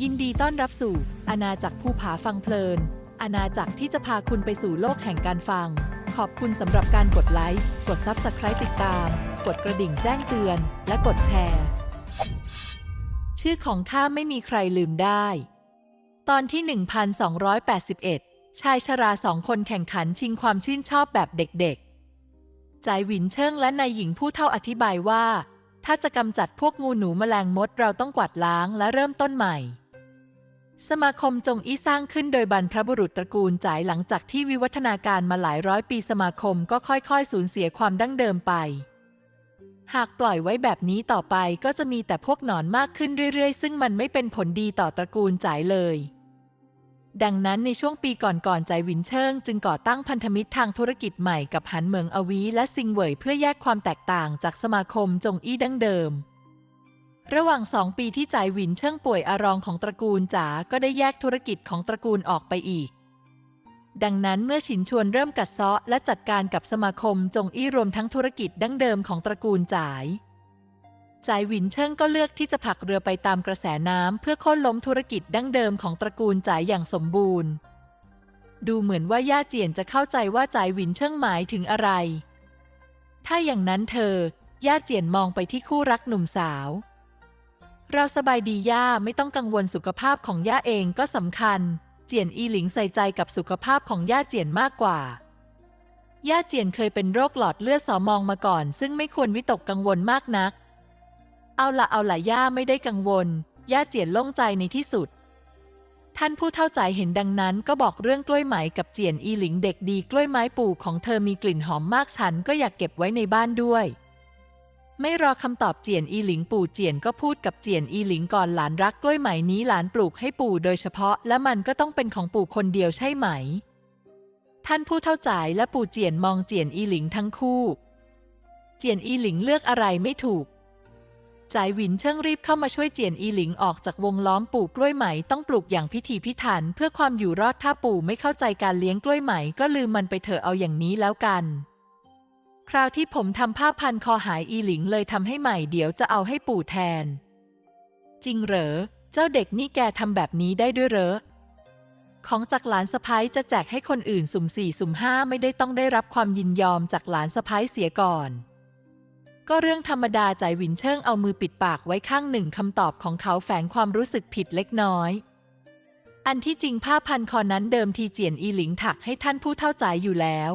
ยินดีต้อนรับสู่อาณาจักรภูผาฟังเพลิน อาณาจักรที่จะพาคุณไปสู่โลกแห่งการฟัง ขอบคุณสำหรับการกดไลค์ กด Subscribe ติดตาม กดกระดิ่งแจ้งเตือน และกดแชร์ ชื่อของข้าไม่มีใครลืมได้ ตอนที่ 1281 ชายชราสองคนแข่งขันชิงความชื่นชอบแบบเด็กๆ จายหวินเชิงและนายหญิงผู้เท่าอธิบายว่า ถ้าจะกำจัดพวกงูหนูแมลงมดเราต้องกวาดล้างและเริ่มต้นใหม่ สมาคมจงอี้สร้างขึ้นโดยบรรพบุรุษตระกูลจ่ายหลังจากที่วิวัฒนาการมาหลายร้อยปีสมาคมก็ค่อยๆ สูญเสียความดั้งเดิมไป หากปล่อยไว้แบบนี้ต่อไปก็จะมีแต่พวกหนอนมากขึ้นเรื่อย ๆ ซึ่งมันไม่เป็นผลดีต่อตระกูลจ่ายเลย ดังนั้นในช่วงปีก่อนๆใจวินเชิง จึงก่อตั้งพันธมิตรทางธุรกิจใหม่กับหันเหมิงอวีและซิงเหวยเพื่อแยกความแตกต่างจากสมาคมจงอี้ดั้งเดิม ระหว่างสองปีที่จ่ายหวินเชิงป่วยอารองของตระกูลจ๋าก็ได้แยกธุรกิจของตระกูลออกไปอีก ดังนั้นเมื่อฉินชวนเริ่มกัดเซาะและจัดการกับสมาคมจงอี้รวมทั้งธุรกิจดั้งเดิมของตระกูลจ่ายจ่ายหวินเชิงก็เลือกที่จะผลักเรือไปตามกระแสน้ำเพื่อโค่นล้มธุรกิจดั้งเดิมของตระกูลจ่ายอย่างสมบูรณ์ ดูเหมือนว่าย่าเจียนจะเข้าใจว่าจ่ายหวินเชิงหมายถึงอะไร ถ้าอย่างนั้นเธอย่าเจียนมองไปที่คู่รักหนุ่มสาว เราสบายดีย่าไม่ต้องกังวลสุขภาพของย่าเองก็สำคัญ เจียนอีหลิงใส่ใจกับสุขภาพของย่าเจียนมากกว่า ย่าเจียนเคยเป็นโรคหลอดเลือดสอมองมาก่อน ซึ่งไม่ควรวิตกกังวลมากนัก เอาละเอาละย่าไม่ได้กังวล ย่าเจียนโล่งใจในที่สุด ท่านผู้เท่าใจเห็นดังนั้น ก็บอกเรื่องกล้วยไหมกับเจียนอีหลิงเด็กดีกล้วยไม้ปู่ของเธอมีกลิ่นหอมมากฉันก็อยากเก็บไว้ในบ้านด้วย ไม่รอคำตอบเจียนอีหลิงปู่เจียนก็พูดกับเจียนอีหลิงก่อนหลานรักกล้วยไหมนี้หลานปลูกให้ปู่โดยเฉพาะ และมันก็ต้องเป็นของปู่คนเดียวใช่ไหม ท่านผู้เท่าใจายและปู่เจียนมองเจียนอีหลิงทั้งคู่ เจียนอีหลิงเลือกอะไรไม่ถูกจ่ายหวินเชิงรีบเข้ามาช่วยเจียนอีหลิงออกจากวงล้อมปลูกกล้วยไหมต้องปลูกอย่างพิถีพิถัน เพื่อความอยู่รอดถ้าปู่ไม่เข้าใจการเลี้ยงกล้วยไหมก็ลืมมันไปเถอะเอาอย่างนี้แล้วกัน คราวที่ผมทำผ้าพันคอหายอีหลิงเลยทำให้ใหม่เดี๋ยวจะเอาให้ปู่แทน จริงเหรอ เจ้าเด็กนี่แกทำแบบนี้ได้ด้วยเหรอ ของจากหลานสะพ้ายจะแจกให้คนอื่นสุ่มสี่สุ่มห้าไม่ได้ต้องได้รับความยินยอมจากหลานสะพ้ายเสียก่อน ก็เรื่องธรรมดาใจหวินเชิงเอามือปิดปากไว้ข้างหนึ่งคำตอบของเขาแฝงความรู้สึกผิดเล็กน้อยอันที่จริงผ้าพันคอนั้นเดิมทีเจียนอีหลิงถักให้ท่านผู้เท่าใจอยู่แล้ว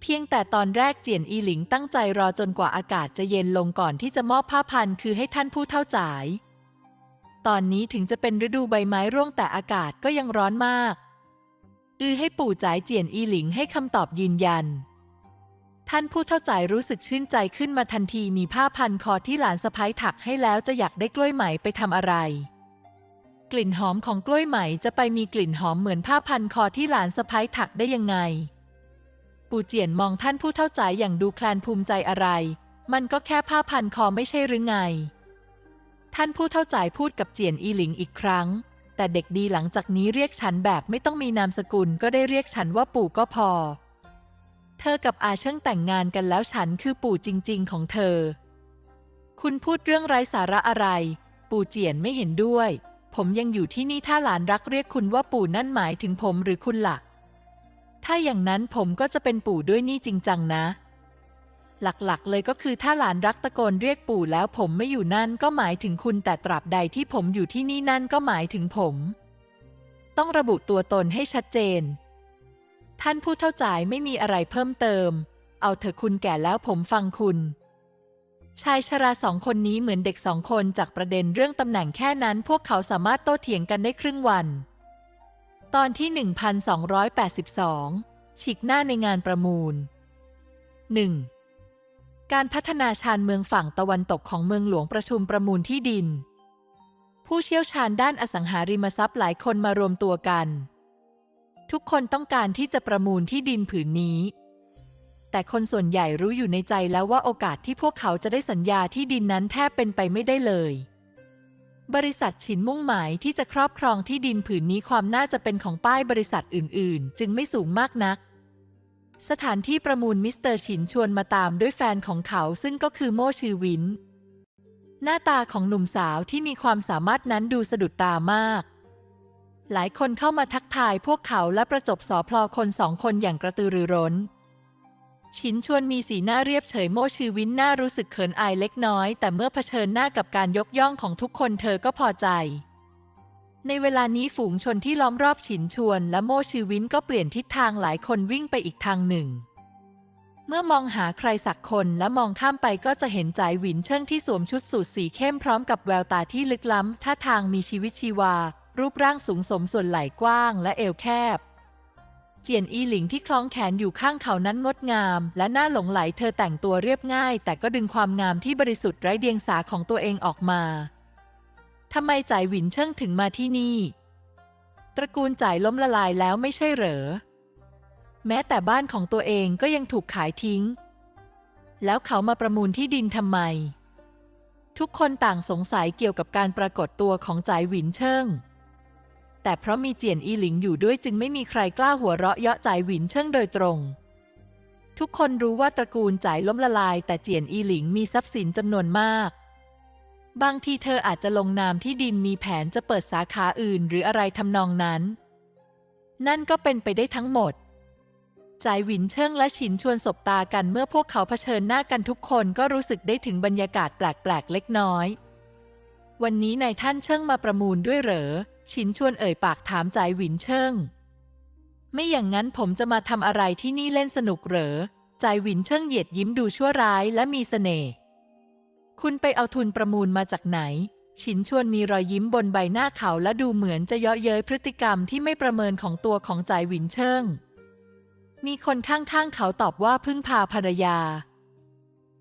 เพียงแต่ตอนแรกเจียนอีหลิงตั้งใจรอจนกว่าอากาศจะเย็นลงก่อนที่จะมอบผ้าพันคือให้ท่านผู้เท่าใจตอนนี้ถึงจะเป็นฤดูใบไม้ร่วงแต่อากาศก็ยังร้อนมาก อือให้ปู่จ่ายเจียนอีหลิงให้คำตอบยืนยัน ท่านผู้เท่าใจรู้สึกชื่นใจขึ้นมาทันทีมีผ้าพันคอที่หลานสะพ้ายถักให้แล้วจะอยากได้กล้วยไหมไปทำอะไร กลิ่นหอมของกล้วยไหมจะไปมีกลิ่นหอมเหมือนผ้าพันคอที่หลานสะพ้ายถักได้ยังไง ปู่เจียนมองท่านผู้เท่าใจอย่างดูแคลนภูมิใจอะไร มันก็แค่ผ้าพันคอไม่ใช่หรือไง ท่านผู้เท่าใจพูดกับเจียนอีหลิงอีกครั้ง แต่เด็กดีหลังจากนี้เรียกฉันแบบไม่ต้องมีนามสกุลก็ได้เรียกฉันว่าปู่ก็พอ เธอกับอาเชิงแต่งงานกันแล้วฉันคือปู่จริง ๆ ของเธอ คุณพูดเรื่องไร้สาระอะไร ปู่เจียนไม่เห็นด้วย ผมยังอยู่ที่นี่ถ้าหลานรักเรียกคุณว่าปู่นั่นหมายถึงผมหรือคุณล่ะ ถ้าอย่างนั้นผมก็จะเป็นปู่ด้วยนี่จริงจังนะ หลักๆ เลยก็คือถ้าหลานรักตะโกนเรียกปู่แล้วผมไม่อยู่นั่นก็หมายถึงคุณแต่ตราบใดที่ผมอยู่ที่นี่นั่นก็หมายถึงผม ต้องระบุตัวตนให้ชัดเจน ท่านผู้เท่าจ่ายไม่มีอะไรเพิ่มเติม เอาเถอะคุณแก่แล้วผมฟังคุณชายชราสองคนนี้เหมือนเด็กสองคนจากประเด็นเรื่องตำแหน่งแค่นั้น พวกเขาสามารถโต้เถียงกันได้ครึ่งวัน ตอนที่ 1282 ฉีกหน้าในงานประมูล 1. การพัฒนาชานเมืองฝั่งตะวันตกของเมืองหลวงประชุมประมูลที่ดิน ผู้เชี่ยวชาญด้านอสังหาริมทรัพย์หลายคนมารวมตัวกัน ทุกคนต้องการที่จะประมูลที่ดินผืนนี้ แต่คนส่วนใหญ่รู้อยู่ในใจแล้วว่าโอกาสที่พวกเขาจะได้สัญญาที่ดินนั้นแทบเป็นไปไม่ได้เลย บริษัทฉินมุ่งหมายที่จะครอบครองที่ดินผืนนี้ความน่าจะเป็นของป้ายบริษัทอื่น ๆ จึงไม่สูงมากนัก สถานที่ประมูลมิสเตอร์ฉินชวนมาตามด้วยแฟนของเขาซึ่งก็คือโม่ชือวิน หน้าตาของหนุ่มสาวที่มีความสามารถนั้นดูสะดุดตามาก หลายคนเข้ามาทักทายพวกเขาและประจบสอพลอคนสองคนอย่างกระตือรือร้น ชินชวนมีสีหน้าเรียบเฉยโมชื่อวินหน้ารู้สึกเขินอายเล็กน้อย แต่เมื่อเผชิญหน้ากับการยกย่องของทุกคนเธอก็พอใจ ในเวลานี้ฝูงชนที่ล้อมรอบฉินชวนและโมชื่อวินก็เปลี่ยนทิศทางหลายคนวิ่งไปอีกทางหนึ่ง เมื่อมองหาใครสักคนและมองข้ามไปก็จะเห็นจ่ายหวินเชิงที่สวมชุดสูทสีเข้มพร้อมกับแววตาที่ลึกล้ำท่าทางมีชีวิตชีวา รูปร่างสูงสมส่วนไหล่กว้างและเอวแคบ เจียนอีหลิงที่คล้องแขนอยู่ข้างเขานั้นงดงาม และน่าหลงไหลเธอแต่งตัวเรียบง่าย แต่ก็ดึงความงามที่บริสุทธิ์ไร้เดียงสาของตัวเองออกมาทำไมจ่ายหวินเชิงถึงมาที่นี่ ตระกูลจ่ายล้มละลายแล้วไม่ใช่เหรอ แม้แต่บ้านของตัวเองก็ยังถูกขายทิ้ง แล้วเขามาประมูลที่ดินทำไม ทุกคนต่างสงสัยเกี่ยวกับการปรากฏตัวของจ่ายหวินเชิง แต่เพราะมีเจียนอีหลิงอยู่ด้วยจึงไม่มีใครกล้าหัวเราะเยาะจ่ายหวินเชิงโดยตรง ทุกคนรู้ว่าตระกูลจ่ายล้มละลาย แต่เจียนอีหลิงมีทรัพย์สินจำนวนมาก บางทีเธออาจจะลงนามที่ดินมีแผนจะเปิดสาขาอื่นหรืออะไรทำนองนั้น นั่นก็เป็นไปได้ทั้งหมดจ่ายหวินเชิงและฉินชวนสบตากันเมื่อพวกเขาเผชิญหน้ากันทุกคนก็รู้สึกได้ถึงบรรยากาศแปลกๆเล็กน้อย วันนี้นายท่านเชิงมาประมูลด้วยเหรอ ฉินชวนเอ่ยปากถามจ่ายหวินเชิง ไม่อย่างนั้นผมจะมาทำอะไรที่นี่เล่นสนุกเหรอจ่ายหวินเชิงเหยียดยิ้มดูชั่วร้ายและมีเสน่ห์ คุณไปเอาทุนประมูลมาจากไหนฉินชวนมีรอยยิ้มบนใบหน้าเขาและดูเหมือนจะเยาะเย้ยพฤติกรรมที่ไม่ประเมินของตัวของจ่ายหวินเชิง มีคนข้างๆเขาตอบว่าพึ่งพาภรรยา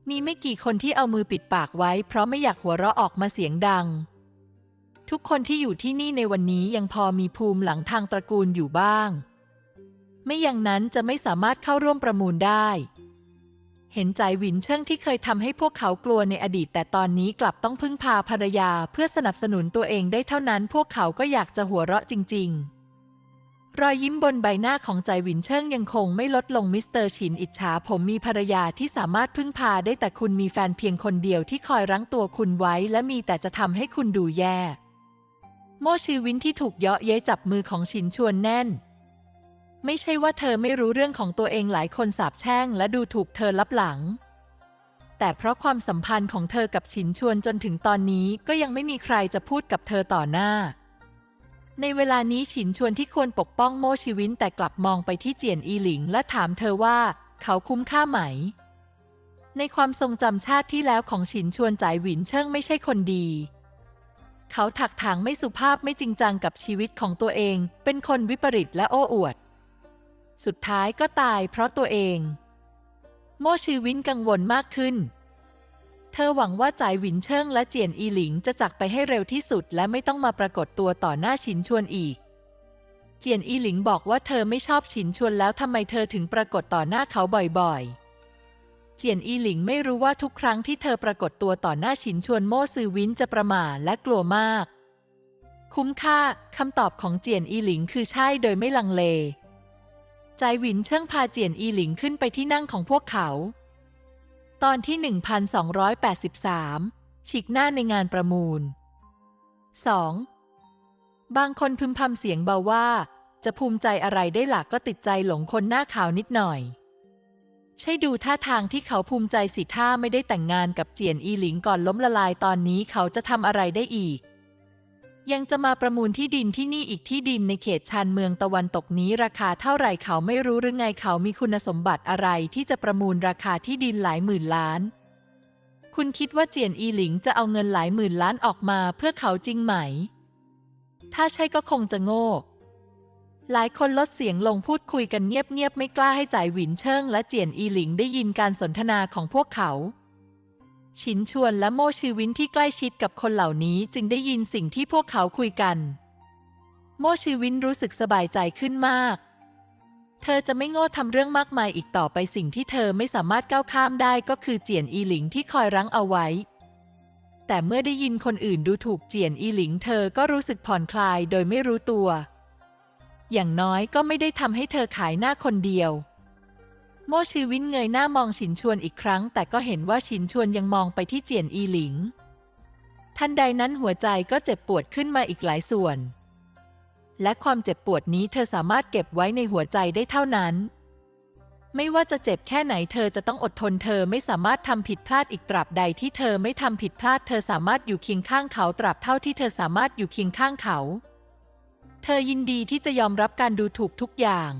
มีไม่กี่คนที่เอามือปิดปากไว้ เพราะไม่อยากหัวเราะออกมาเสียงดัง ทุกคนที่อยู่ที่นี่ในวันนี้ยังพอมีภูมิหลังทางตระกูลอยู่บ้าง ไม่อย่างนั้นจะไม่สามารถเข้าร่วมประมูลได้ เห็นใจหวินเชิงที่เคยทำให้พวกเขากลัวในอดีต แต่ตอนนี้กลับต้องพึ่งพาภรรยาเพื่อสนับสนุนตัวเองได้เท่านั้น พวกเขาก็อยากจะหัวเราะจริง ๆรอยยิ้มบนใบหน้าของใจหวินเชิงยังคงไม่ลดลงมิสเตอร์ฉินอิจฉาผมมีภรรยาที่สามารถพึ่งพาได้แต่คุณมีแฟนเพียงคนเดียวที่คอยรั้งตัวคุณไว้ และมีแต่จะทำให้คุณดูแย่ โมชีวินที่ถูกเยาะเย้ยจับมือของฉินชวนแน่น ไม่ใช่ว่าเธอไม่รู้เรื่องของตัวเองหลายคนสาบแช่งและดูถูกเธอลับหลัง แต่เพราะความสัมพันธ์ของเธอกับฉินชวนจนถึงตอนนี้ก็ยังไม่มีใครจะพูดกับเธอต่อหน้า ในเวลานี้ฉินชวนที่ควรปกป้องโมชีวินแต่กลับมองไปที่เจียนอีหลิง และถามเธอว่าเขาคุ้มค่าไหม ในความทรงจำชาติที่แล้วของฉินชวนจ่ายหวินเชิงไม่ใช่คนดี เขาถักถางไม่สุภาพไม่จริงจังกับชีวิตของตัวเอง เป็นคนวิปริตและโอ้อวด สุดท้ายก็ตายเพราะตัวเอง โมชีวินกังวลมากขึ้น เธอหวังว่าจ่ายหวินเชิงและเจียนอีหลิงจะจากไปให้เร็วที่สุดและไม่ต้องมาปรากฏตัวต่อหน้าฉินชวนอีก เจียนอีหลิงบอกว่าเธอไม่ชอบฉินชวนแล้วทำไมเธอถึงปรากฏต่อหน้าเขาบ่อยๆ เจียนอีหลิงไม่รู้ว่าทุกครั้งที่เธอปรากฏตัวต่อหน้าฉินชวนโม่ซือวินจะประหม่าและกลัวมาก คุ้มค่าคำตอบของเจียนอีหลิงคือใช่โดยไม่ลังเล ใจหวินเชิงพาเจียนอีหลิงขึ้นไปที่นั่งของพวกเขา ตอนที่ 1283 ฉีกหน้าในงานประมูล 2. บางคนพึมพำเสียงเบาว่า จะภูมิใจอะไรได้หลักก็ติดใจหลงคนหน้าขาวนิดหน่อย ใช่ดูท่าทางที่เขาภูมิใจสิท่าไม่ได้แต่งงานกับเจียนอีหลิงก่อนล้มละลายตอนนี้เขาจะทำอะไรได้อีก ยังจะมาประมูลที่ดินที่นี่อีกที่ดินในเขตชานเมืองตะวันตกนี้ราคาเท่าไหร่เขาไม่รู้หรือไงเขามีคุณสมบัติอะไรที่จะประมูลราคาที่ดินหลายหมื่นล้าน คุณคิดว่าเจียนอีหลิงจะเอาเงินหลายหมื่นล้านออกมาเพื่อเขาจริงไหม ถ้าใช่ก็คงจะโง่ หลายคนลดเสียงลงพูดคุยกันเงียบๆ ไม่กล้าให้จ่ายหวินเชิงและเจียนอีหลิงได้ยินการสนทนาของพวกเขา ชินชวนและโมชีวินที่ใกล้ชิดกับคนเหล่านี้จึงได้ยินสิ่งที่พวกเขาคุยกัน โมชีวินรู้สึกสบายใจขึ้นมาก เธอจะไม่โง่ทำเรื่องมากมายอีกต่อไปสิ่งที่เธอไม่สามารถก้าวข้ามได้ก็คือเจียนอีหลิงที่คอยรั้งเอาไว้ แต่เมื่อได้ยินคนอื่นดูถูกเจียนอีหลิง เธอก็รู้สึกผ่อนคลายโดยไม่รู้ตัว อย่างน้อยก็ไม่ได้ทำให้เธอขายหน้าคนเดียว โมชีวินเงยหน้ามองฉินชวนอีกครั้ง แต่ก็เห็นว่าฉินชวนยังมองไปที่เจียนอีหลิง ทันใดนั้นหัวใจก็เจ็บปวดขึ้นมาอีกหลายส่วน และความเจ็บปวดนี้เธอสามารถเก็บไว้ในหัวใจได้เท่านั้น ไม่ว่าจะเจ็บแค่ไหนเธอจะต้องอดทนเธอไม่สามารถทำผิดพลาดอีกตราบใดที่เธอไม่ทำผิดพลาด เธอสามารถอยู่เคียงข้างเขาตราบเท่าที่เธอสามารถอยู่เคียงข้างเขา เธอยินดีที่จะยอมรับการดูถูกทุกอย่าง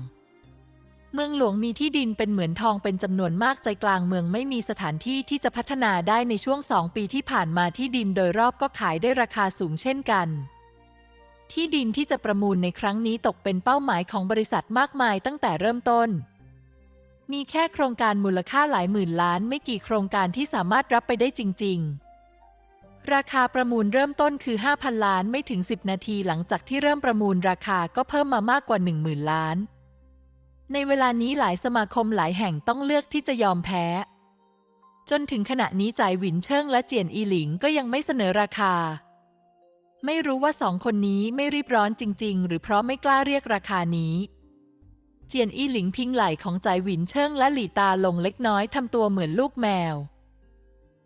เมืองหลวงมีที่ดินเป็นเหมือนทองเป็นจำนวนมากใจกลางเมืองไม่มีสถานที่ที่จะพัฒนาได้ในช่วงสองปีที่ผ่านมาที่ดินโดยรอบก็ขายได้ราคาสูงเช่นกัน ที่ดินที่จะประมูลในครั้งนี้ตกเป็นเป้าหมายของบริษัทมากมายตั้งแต่เริ่มต้น มีแค่โครงการมูลค่าหลายหมื่นล้านไม่กี่โครงการที่สามารถรับไปได้จริง ๆ ราคาประมูลเริ่มต้นคือ 5,000 ล้านไม่ถึง 10 นาทีหลังจากที่เริ่มประมูลราคาก็เพิ่มมามากกว่า 10,000 ล้าน ในเวลานี้หลายสมาคมหลายแห่งต้องเลือกที่จะยอมแพ้ จนถึงขณะนี้จ่ายหวินเชิงและเจียนอีหลิงก็ยังไม่เสนอราคา ไม่รู้ว่าสองคนนี้ไม่รีบร้อนจริง ๆ หรือเพราะไม่กล้าเรียกราคานี้ เจียนอีหลิงพิงไหล่ของจ่ายหวินเชิงและหลี่ตาลงเล็กน้อยทำตัวเหมือนลูกแมว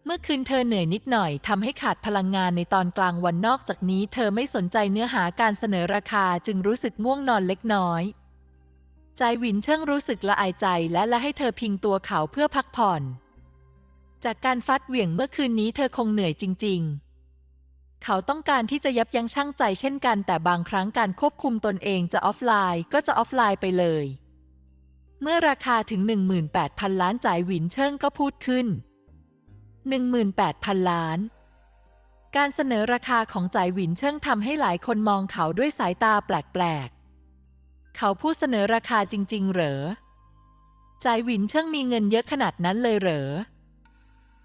เมื่อคืนเธอเหนื่อยนิดหน่อยทำให้ขาดพลังงานในตอนกลางวันนอกจากนี้ เธอไม่สนใจเนื้อหาการเสนอราคาจึงรู้สึกง่วงนอนเล็กน้อยใจหวินเชิงรู้สึกละอายใจและละให้เธอพิงตัวเขาเพื่อพักผ่อน จากการฟัดเหวี่ยงเมื่อคืนนี้เธอคงเหนื่อยจริง ๆ เขาต้องการที่จะยับยั้งชั่งใจเช่นกันแต่บางครั้งการควบคุมตนเองจะออฟไลน์ก็จะออฟไลน์ไปเลย เมื่อราคาถึง 18,000 ล้านจ่ายหวินเชิงก็พูดขึ้น 18,000 ล้าน การเสนอราคาของจ่ายหวินเชิงทำให้หลายคนมองเขาด้วยสายตาแปลกๆ เขาพูดเสนอราคาจริง ๆ เหรอจ่ายหวินเชิงมีเงินเยอะขนาดนั้นเลยเหรอ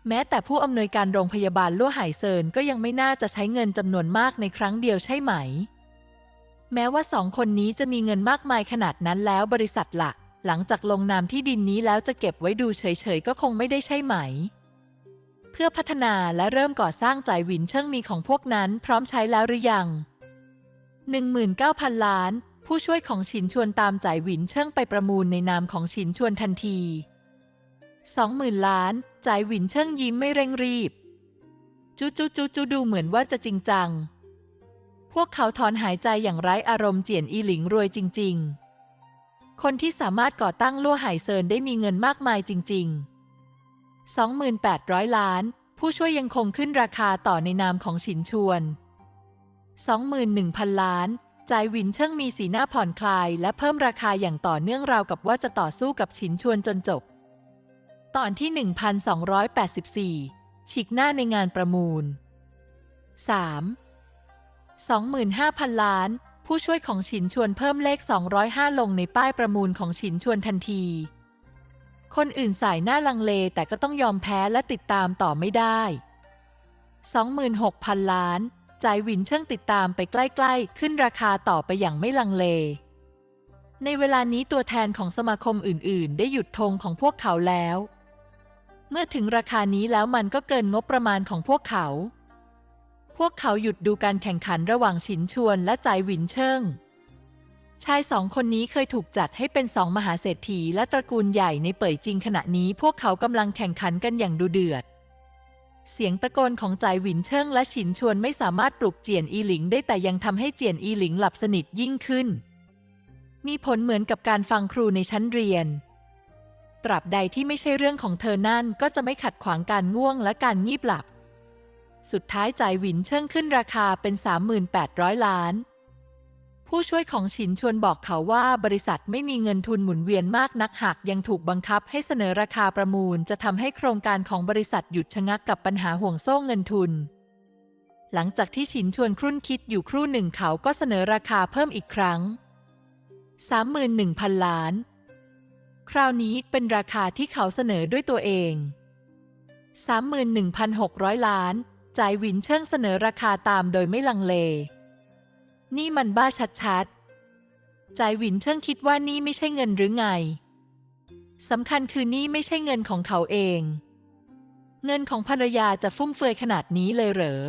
แม้แต่ผู้อำนวยการโรงพยาบาลลั่วไหเซินก็ยังไม่น่าจะใช้เงินจำนวนมากในครั้งเดียวใช่ไหม แม้ว่าสองคนนี้จะมีเงินมากมายขนาดนั้นแล้วบริษัทหลักหลังจากลงนามที่ดินนี้แล้วจะเก็บไว้ดูเฉยๆ ก็คงไม่ได้ใช่ไหม พื่อพัฒนาและเริ่มก่อสร้างจ่ายหวินเชิงมีของพวกนั้นพร้อมใช้แล้วหรือยัง 19,000 ล้าน ผู้ช่วยของฉินชวนตามจ่ายหวินเชิงไปประมูลในนามของฉินชวนทันที 20,000 ล้านจ่ายหวินเชิงยิ้มไม่เร่งรีบจูจูจูจูดูเหมือนว่าจะจริงจัง พวกเขาถอนหายใจอย่างไร้อารมณ์เจียนอีหลิงรวยจริง ๆ คนที่สามารถก่อตั้งลั่วไหเซินได้มีเงินมากมายจริง ๆ 28,000 ล้าน ผู้ช่วยยังคงขึ้นราคาต่อในนามของฉินชวน 21,000 ล้านจ่ายหวินเชิงมีสีหน้าผ่อนคลาย และเพิ่มราคาอย่างต่อเนื่องราวกับว่าจะต่อสู้กับฉินชวนจนจบ ตอนที่ 1284 ฉีกหน้าในงานประมูล 3. 25,000 ล้าน ผู้ช่วยของฉินชวนเพิ่มเลข 205 ลงในป้ายประมูลของฉินชวนทันที คนอื่นสายหน้าลังเลแต่ก็ต้องยอมแพ้และติดตามต่อไม่ได้ 26,000 ล้านจ่ายหวินเชิงติดตามไปใกล้ๆ ขึ้นราคาต่อไปอย่างไม่ลังเล ในเวลานี้ตัวแทนของสมาคมอื่นๆ ได้หยุดธงของพวกเขาแล้ว เมื่อถึงราคานี้แล้วมันก็เกินงบประมาณของพวกเขา พวกเขาหยุดดูการแข่งขันระหว่างฉินชวนและจ่ายหวินเชิง ชายสองคนนี้เคยถูกจัดให้เป็นสองมหาเศรษฐีและตระกูลใหญ่ในเป่ยจริงขณะนี้พวกเขากำลังแข่งขันกันอย่างดูเดือด เสียงตะโกนของจ่ายหวินเชิงและฉินชวนไม่สามารถปลุกเจียนอีหลิงได้แต่ยังทำให้เจียนอีหลิงหลับสนิทยิ่งขึ้น มีผลเหมือนกับการฟังครูในชั้นเรียน ตราบใดที่ไม่ใช่เรื่องของเธอนั่นก็จะไม่ขัดขวางการง่วงและการงีบหลับ สุดท้ายจ่ายหวินเชิงขึ้นราคาเป็น 3800 ล้าน ผู้ช่วยของฉินชวนบอกเขาว่าบริษัทไม่มีเงินทุนหมุนเวียนมากนักหากยังถูกบังคับให้เสนอราคาประมูล จะทำให้โครงการของบริษัทหยุดชะงักกับปัญหาห่วงโซ่เงินทุน หลังจากที่ฉินชวนครุ่นคิดอยู่ครู่หนึ่งเขาก็เสนอราคาเพิ่มอีกครั้ง 31,000 ล้าน คราวนี้เป็นราคาที่เขาเสนอด้วยตัวเอง 31,600 ล้าน จ่ายหวินเชิงเสนอราคาตามโดยไม่ลังเล นี่มันบ้าชัดๆ จายหวินเชิงคิดว่านี่ไม่ใช่เงินหรือไง สำคัญคือนี่ไม่ใช่เงินของเขาเอง เงินของภรรยาจะฟุ่มเฟือยขนาดนี้เลยเหรอ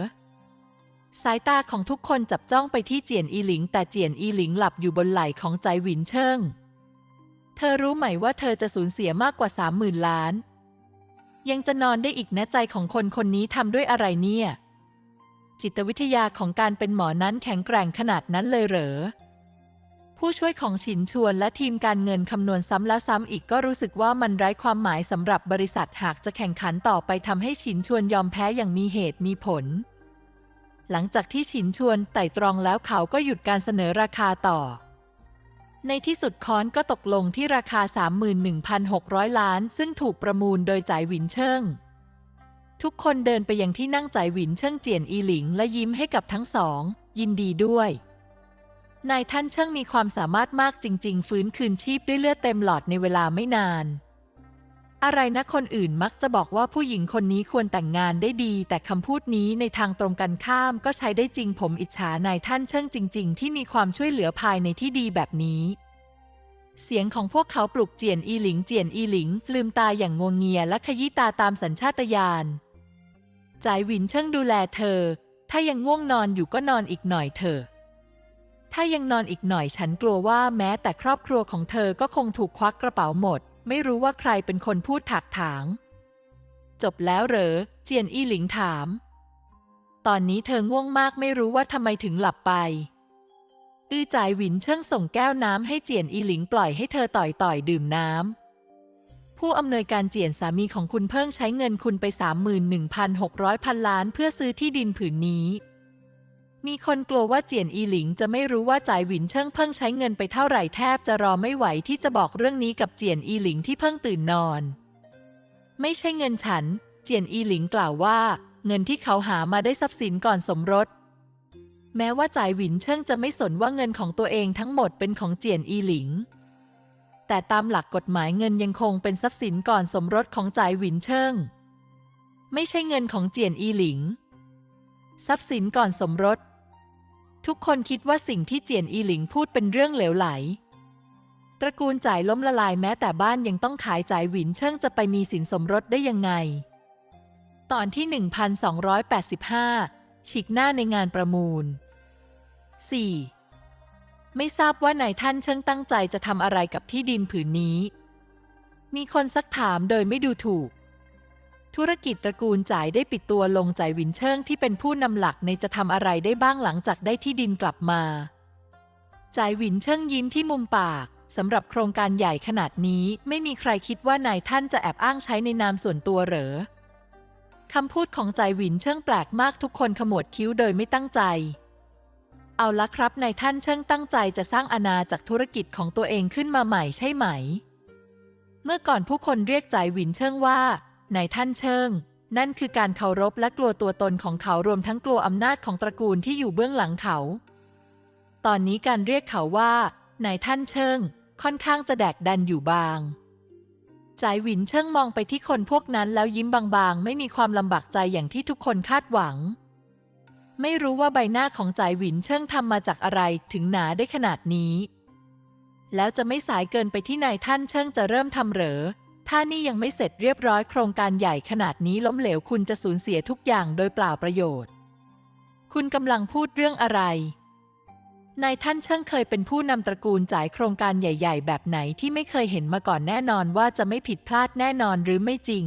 สายตาของทุกคนจับจ้องไปที่เจียนอีหลิง แต่เจียนอีหลิงหลับอยู่บนไหล่ของใจหวินเชิง เธอรู้ไหมว่าเธอจะสูญเสียมากกว่าสามหมื่นล้าน ยังจะนอนได้อีกนะใจของคนคนนี้ทำด้วยอะไรเนี่ย จิตวิทยาของการเป็นหมอนั้นแข็งแกร่งขนาดนั้นเลยเหรอ ผู้ช่วยของฉินชวนและทีมการเงินคำนวณซ้ำแล้วซ้ำอีกก็รู้สึกว่ามันไร้ความหมายสำหรับบริษัทหากจะแข่งขันต่อไปทำให้ฉินชวนยอมแพ้อย่างมีเหตุมีผล หลังจากที่ฉินชวนไต่ตรองแล้วเขาก็หยุดการเสนอราคาต่อ ในที่สุดคอนก็ตกลงที่ราคา 31,600 ล้าน ซึ่งถูกประมูลโดยจ่ายหวินเชิง ทุกคนเดินไปยังที่นั่งจ่ายหวินเชิงเจียนอีหลิง และยิ้มให้กับทั้งสอง ยินดีด้วย นายท่านเชิงมีความสามารถมากจริง ๆ ฟื้นคืนชีพด้วยเลือดเต็มหลอดในเวลาไม่นาน อะไรนะคนอื่นมักจะบอกว่าผู้หญิงคนนี้ควรแต่งงานได้ดี แต่คำพูดนี้ในทางตรงกันข้ามก็ใช้ได้จริงผมอิจฉานายท่านเชิงจริง ๆ ที่มีความช่วยเหลือภายในที่ดีแบบนี้เสียงของพวกเขาปลุกเจียนอีหลิงเจียนอีหลิง ลืมตาอย่างงวงเงียและขยี้ตาตามสัญชาตญาณ จ่ายหวินเชิงดูแลเธอ ถ้ายังง่วงนอนอยู่ก็นอนอีกหน่อยเถอะ ถ้ายังนอนอีกหน่อยฉันกลัวว่าแม้แต่ครอบครัวของเธอก็คงถูกควักกระเป๋าหมด ไม่รู้ว่าใครเป็นคนพูดถักถาง จบแล้วเหรอ เจียนอี้หลิงถาม ตอนนี้เธอง่วงมากไม่รู้ว่าทำไมถึงหลับไป อื้อจ่ายหวินเชิ่งส่งแก้วน้ำให้เจียนอีหลิงปล่อยให้เธอต่อยต่อยดื่มน้ำ ผู้อำนวยการเจียนสามีของคุณเพิ่งใช้เงินคุณไป 31,600พันล้านเพื่อซื้อที่ดินผืนนี้ มีคนกลัวว่าเจียนอีหลิงจะไม่รู้ว่าจ่ายหวินเชิงเพิ่งใช้เงินไปเท่าไหร่แทบจะรอไม่ไหวที่จะบอกเรื่องนี้กับเจียนอีหลิงที่เพิ่งตื่นนอน ไม่ใช่เงินฉัน เจียนอีหลิงกล่าวว่า เงินที่เขาหามาได้ทรัพย์สินก่อนสมรส แม้ว่าจ่ายหวินเชิงจะไม่สนว่าเงินของตัวเองทั้งหมดเป็นของเจียนอีหลิง แต่ตามหลักกฎหมายเงินยังคงเป็นทรัพย์สินก่อนสมรสของจ่ายหวินเชิง ไม่ใช่เงินของเจียนอีหลิง ทรัพย์สินก่อนสมรส ทุกคนคิดว่าสิ่งที่เจียนอีหลิงพูดเป็นเรื่องเหลวไหล ตระกูลจ่ายล้มละลายแม้แต่บ้านยังต้องขายจ่ายหวินเชิงจะไปมีสินสมรสได้ยังไง ตอนที่ 1285 ฉีกหน้าในงานประมูล 4. ไม่ทราบว่านายท่านเชิงตั้งใจจะทำอะไรกับที่ดินผืนนี้ มีคนซักถามโดยไม่ดูถูก ธุรกิจตระกูลจ่ายได้ปิดตัวลงจ่ายวินเชิงที่เป็นผู้นำหลักในจะทำอะไรได้บ้างหลังจากได้ที่ดินกลับมาจ่ายวินเชิงยิ้มที่มุมปากสำหรับโครงการใหญ่ขนาดนี้ไม่มีใครคิดว่านายท่านจะแอบอ้างใช้ในนามส่วนตัวเหรอคำพูดของจ่ายหวินเชิงแปลกมากทุกคนขมวดคิ้วโดยไม่ตั้งใจ เอาละครับนายท่านเชิงตั้งใจจะสร้างอาณาจากธุรกิจของตัวเองขึ้นมาใหม่ใช่ไหม เมื่อก่อนผู้คนเรียกจ่ายหวินเชิงว่านายท่านเชิง นั่นคือการเคารพและกลัวตัวตนของเขารวมทั้งกลัวอำนาจของตระกูลที่อยู่เบื้องหลังเขา ตอนนี้การเรียกเขาว่านายท่านเชิง ค่อนข้างจะแดกดันอยู่บางจ่ายหวินเชิงมองไปที่คนพวกนั้นแล้วยิ้มบางๆ ไม่มีความลำบากใจอย่างที่ทุกคนคาดหวัง ไม่รู้ว่าใบหน้าของจ่ายหวินเชิงทำมาจากอะไรถึงหนาได้ขนาดนี้ แล้วจะไม่สายเกินไปที่นายท่านเชิงจะเริ่มทำเหรอ ถ้านี่ยังไม่เสร็จเรียบร้อยโครงการใหญ่ขนาดนี้ล้มเหลวคุณจะสูญเสียทุกอย่างโดยเปล่าประโยชน์ คุณกำลังพูดเรื่องอะไร นายท่านเชิงเคยเป็นผู้นำตระกูลจ่ายโครงการใหญ่ ๆ แบบไหนที่ไม่เคยเห็นมาก่อนแน่นอนว่าจะไม่ผิดพลาดแน่นอนหรือไม่จริง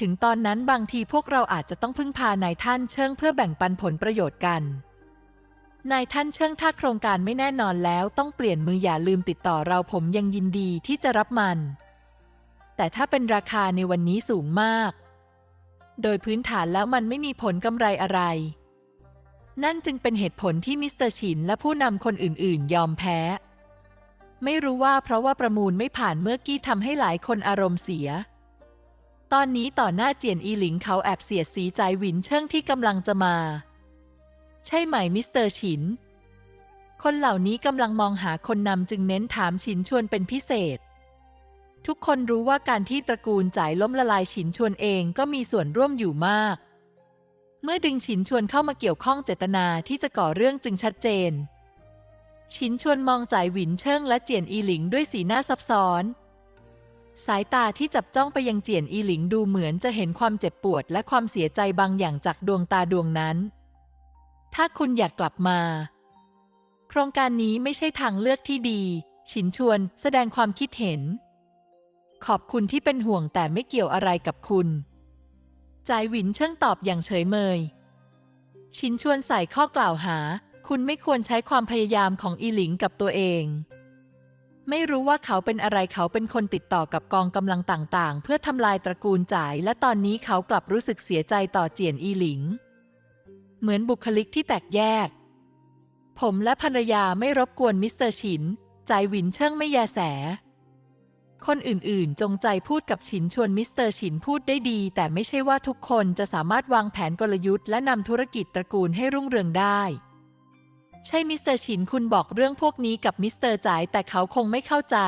ถึงตอนนั้นบางทีพวกเราอาจจะต้องพึ่งพานายท่านเชิงเพื่อแบ่งปันผลประโยชน์กัน นายท่านเชิงถ้าโครงการไม่แน่นอนแล้วต้องเปลี่ยนมืออย่าลืมติดต่อเราผมยังยินดีที่จะรับมัน แต่ถ้าเป็นราคาในวันนี้สูงมาก โดยพื้นฐานแล้วมันไม่มีผลกำไรอะไร นั่นจึงเป็นเหตุผลที่มิสเตอร์ฉินและผู้นำคนอื่นๆ ยอมแพ้ ไม่รู้ว่าเพราะว่าประมูลไม่ผ่านเมื่อกี้ทำให้หลายคนอารมณ์เสีย ตอนนี้ต่อหน้าเจียนอีหลิงเขาแอบเสียดสีใจหวินเชิงที่กำลังจะมา ใช่ไหมมิสเตอร์ฉิน คนเหล่านี้กำลังมองหาคนนำจึงเน้นถามฉินชวนเป็นพิเศษ ทุกคนรู้ว่าการที่ตระกูลจ่ายล้มละลายฉินชวนเองก็มีส่วนร่วมอยู่มาก เมื่อดึงฉินชวนเข้ามาเกี่ยวข้องเจตนาที่จะก่อเรื่องจึงชัดเจน ฉินชวนมองจ่ายหวินเชิงและเจียนอีหลิงด้วยสีหน้าซับซ้อน สายตาที่จับจ้องไปยังเจียนอีหลิงดูเหมือนจะเห็นความเจ็บปวดและความเสียใจบางอย่างจากดวงตาดวงนั้น ถ้าคุณอยากกลับมา โครงการนี้ไม่ใช่ทางเลือกที่ดี ฉินชวนแสดงความคิดเห็น ขอบคุณที่เป็นห่วงแต่ไม่เกี่ยวอะไรกับคุณจ่ายหวินเชิงตอบอย่างเฉยเมยชินชวนใส่ข้อกล่าวหา คุณไม่ควรใช้ความพยายามของอีหลิงกับตัวเอง ไม่รู้ว่าเขาเป็นอะไรเขาเป็นคนติดต่อกับกองกำลังต่างๆ เพื่อทำลายตระกูลจ่าย และตอนนี้เขากลับรู้สึกเสียใจต่อเจียนอีหลิง เหมือนบุคลิกที่แตกแยก ผมและภรรยาไม่รบกวนมิสเตอร์ฉินจ่ายหวินเชิงไม่แยแส คนอื่นๆ จงใจพูดกับฉินชวนมิสเตอร์ฉินพูดได้ดี แต่ไม่ใช่ว่าทุกคนจะสามารถวางแผนกลยุทธ์และนำธุรกิจตระกูลให้รุ่งเรืองได้ ใช่มิสเตอร์ฉินคุณบอกเรื่องพวกนี้กับมิสเตอร์จ่ายแต่เขาคงไม่เข้าใจ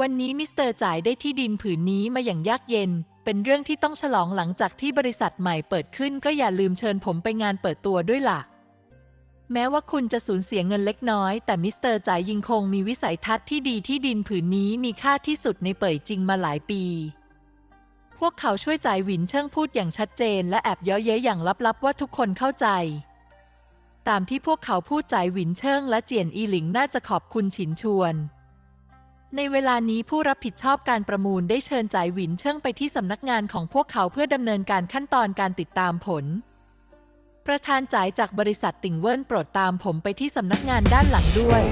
วันนี้มิสเตอร์จ่ายได้ที่ดินผืนนี้มาอย่างยากเย็น เป็นเรื่องที่ต้องฉลองหลังจากที่บริษัทใหม่เปิดขึ้นก็อย่าลืมเชิญผมไปงานเปิดตัวด้วยล่ะ แม้ว่าคุณจะสูญเสียเงินเล็กน้อย แต่มิสเตอร์จ่ายยิงคงมีวิสัยทัศน์ที่ดีที่ดินผืนนี้มีค่าที่สุดในเป่ยจริงมาหลายปี พวกเขาช่วยจ่ายหวินเชิงพูดอย่างชัดเจน และแอบเย้อเย้ยอย่างลับๆว่าทุกคนเข้าใจ ตามที่พวกเขาพูดจ่ายหวินเชิงและเจียนอีหลิงน่าจะขอบคุณฉินชวน ในเวลานี้ผู้รับผิดชอบการประมูลได้เชิญจ่ายหวินเชิงไปที่สำนักงานของพวกเขาเพื่อดำเนินการขั้นตอนการติดตามผล ประธานจ่ายจากบริษัทติ่งเวินโปรดตามผมไปที่สำนักงานด้านหลังด้วย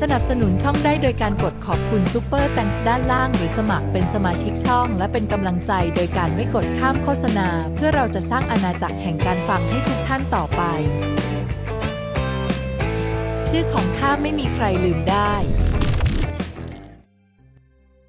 สนับสนุนช่องได้โดยการกดขอบคุณซูเปอร์แตงส์ด้านล่าง หรือสมัครเป็นสมาชิกช่อง และเป็นกำลังใจโดยการไม่กดข้ามโฆษณา เพื่อเราจะสร้างอาณาจักรแห่งการฟังให้ทุกท่านต่อไป ชื่อของข้าไม่มีใครลืมได้